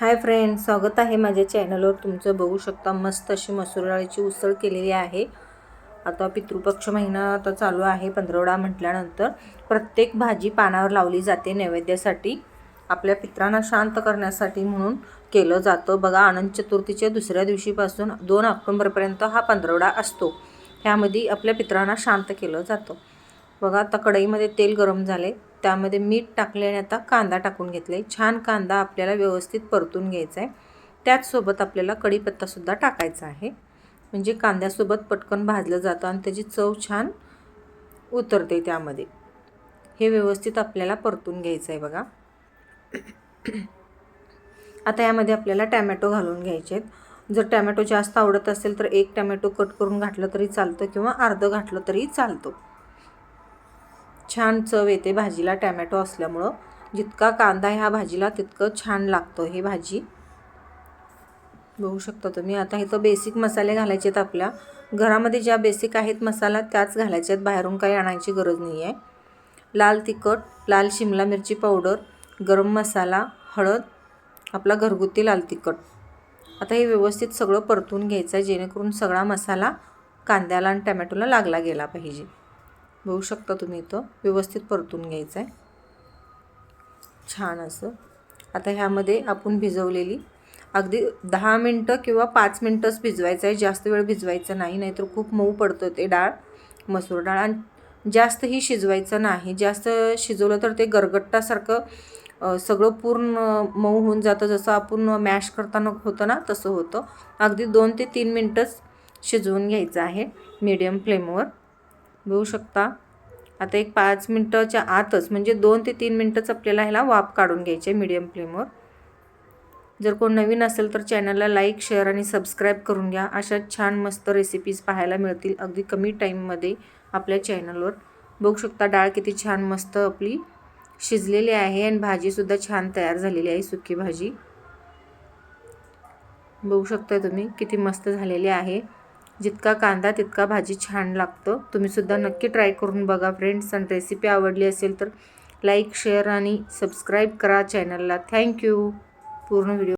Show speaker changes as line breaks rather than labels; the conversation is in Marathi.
हाय फ्रेंड स्वागत आहे माझ्या चॅनलवर. तुमचं बघू शकता मस्त अशी मसूर डाळीची उसळ केलेली आहे. आता पितृपक्ष महिना आता चालू आहे पंधरवडा म्हटल्यानंतर. प्रत्येक भाजी पानावर लावली जाते नैवेद्यासाठी. आपल्या पित्रांना शांत करण्यासाठी म्हणून केलं जातं. बघा अनंत चतुर्थीच्या दुसऱ्या दिवशीपासून दोन ऑक्टोंबरपर्यंत हा पंधरवडा असतो. ह्यामध्ये आपल्या पित्रांना शांत केलं जातं. बघा आता कढईमध्ये तेल गरम झाले त्यामध्ये मीठ टाकले आणि आता कांदा टाकून घेतले छान कांदा आपल्याला व्यवस्थित परतून घ्यायचा आहे त्याचसोबत आपल्याला कढीपत्तासुद्धा टाकायचा आहे. म्हणजे कांद्यासोबत पटकन भाजलं जातं आणि त्याची चव छान उतरते त्यामध्ये. हे व्यवस्थित आपल्याला परतून घ्यायचं आहे बघा. आता यामध्ये आपल्याला टॅमॅटो घालून घ्यायचे आहेत जर टॅमॅटो जास्त आवडत असेल तर एक टॅमॅटो कट करून घातलं तरी चालतं किंवा अर्धं घातलं तरी चालतं. छान चव येते भाजीला टॅमॅटो असल्यामुळं. जितका कांदा ह्या भाजीला तितकं छान लागतं हे भाजी. बघू शकता तुम्ही आता इथं बेसिक मसाले घालायचे आहेत आपल्या. घरामध्ये ज्या बेसिक आहेत मसाला त्याच घालायचे आहेत. बाहेरून काही आणायची गरज नाही आहे लाल तिखट लाल शिमला मिरची पावडर गरम मसाला हळद आपला घरगुती लाल तिखट. आता हे व्यवस्थित सगळं परतून घ्यायचं आहे जेणेकरून सगळा मसाला कांद्याला आणि टमॅटोला लागला गेला पाहिजे. बघू शकता तुम्ही इथं. व्यवस्थित परतून घ्यायचं आहे छान असं. आता ह्यामध्ये आपण भिजवलेली अगदी दहा मिनटं किंवा पाच मिनटंच भिजवायचं आहे जास्त वेळ भिजवायचं नाही नाहीतर खूप मऊ पडतं ते डाळ मसूर डाळ. आणि जास्तही शिजवायचं नाही. जास्त शिजवलं तर ते गरगट्टासारखं सगळं पूर्ण मऊ होऊन जातं. जसं आपण मॅश करताना होतं ना तसं होतं. अगदी दोन ते तीन मिनटंच शिजवून घ्यायचं आहे. मीडियम फ्लेमवर. बघू शकता. आता एक पाच मिनटाच्या आतच म्हणजे दोन ते तीन मिनटंच आपल्याला ह्याला वाफ काढून घ्यायचे मीडियम फ्लेमवर जर कोण नवीन असेल तर चॅनलला लाईक शेअर आणि सबस्क्राईब करून घ्या. अशा छान मस्त रेसिपीज पाहायला मिळतील अगदी कमी टाईममध्ये आपल्या चॅनलवर बघू शकता डाळ किती छान मस्त आपली शिजलेली आहे आणि भाजीसुद्धा छान तयार झालेली आहे सुकी भाजी. बघू शकता तुम्ही किती मस्त झालेली आहे. जितका कांदा तितका भाजी छान लागतो. तुम्हीसुद्धा नक्की ट्राय करून बघा फ्रेंड्स आणि रेसिपी आवडली असेल तर लाईक शेअर आणि सबस्क्राईब करा चॅनलला थँक्यू पूर्ण व्हिडिओ